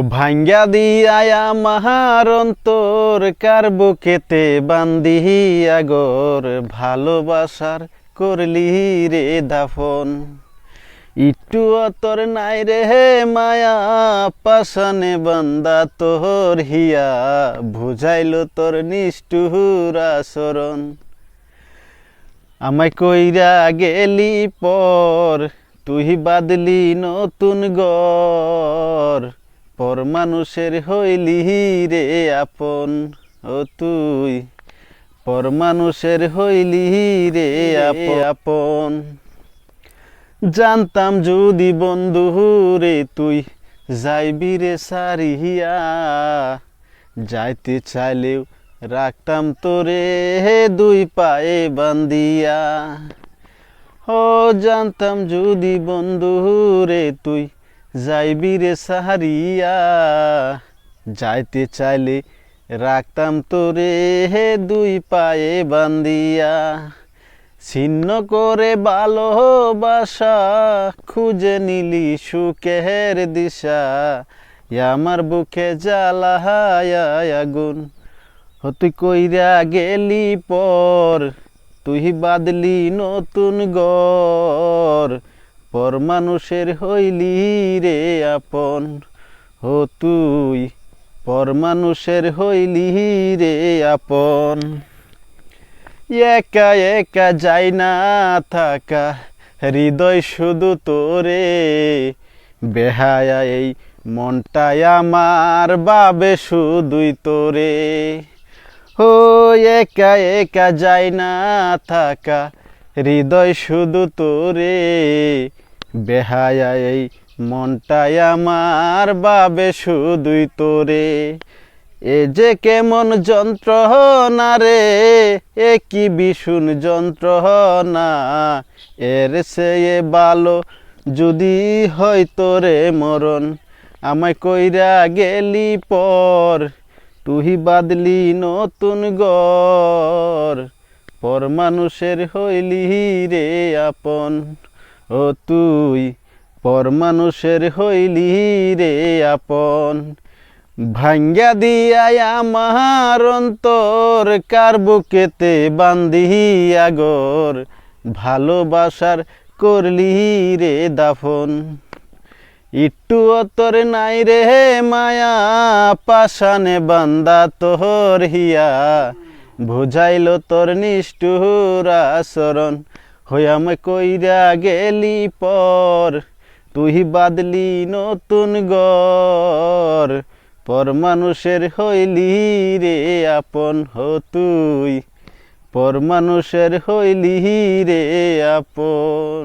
ভাঙ্গা দিয়া মাহার অন্তর, কার বুকেতে বান্দিয়া গোর ভালোবাসার করলি রে দাফন। একটু অতর নাই রে হে মায়া পাশানে বান্দা তোর হিয়া, বুঝাইল তোর নিষ্ঠুর আচরণ। আমায় কইরা গেলি পর, তুই বাদলি নতুন গর পর মানুষের হইলি রে আপন, ও তুই। পর মানুষের হইলি রে আপন। জানতাম যদি বন্ধু রে তুই, যাইবি রে সারিয়া যাইতে চাইলেও রাখতাম তোরে হে দুই পায়ে বান্দিয়া ও জানতাম যদি বন্ধু রে তুই যাইবি রে সাহারিয়া, যাইতে চাইলে রাখতাম তোরে হে দুই পায়ে বান্দিয়া ছিন্ন করে ভালোবাসা খুঁজে নিলি সুখের দিশা আমার বুকে জ্বালা আগুন। ও তুই কইরা গেলি পর, তুই বাদলি নতুন গর পর মানুষের হইলি রে আপন ও তুই। পর মানুষের হইলি রে আপন। একা একা যাই না থাকা, হৃদয় শুধু তোরে। বেহায়া এই মনটাই আমার, বাবে শুধুই তোরে। ও একা একা যাই না থাকা, হৃদয় শুধু তোরে। বেহায়া এই মনটাই আমার বাবে শুধুই তোরে। এ যে কেমন যন্ত্রণা রে, এ কি ভীষণ যন্ত্রণা। এর সে ভালো যদি হয় তোরে মরণ, আমায় কইরা গেলি পর, তুই বাদলি নতুন গর পর মানুষের হইলি রে আপন। ও তুই, পর মানুষের হইলি রে আপন। ভাঙ্গা দিয়া আমার অন্তর, কার বুকেতে বান্ধিয়া গর ভালোবাসার করলি রে দাফন। একটু অতর নাই রে মায়া পাশানে বান্দা তোর হিয়া। বুঝাইল তোর নিষ্ঠুর আচরণ। হইয়াম কইরা গেলি পর, তুই বাদলি নতুন গর। পর মানুষের হইলি রে আপন হো তুই, পর মানুষের হইলি রে আপন।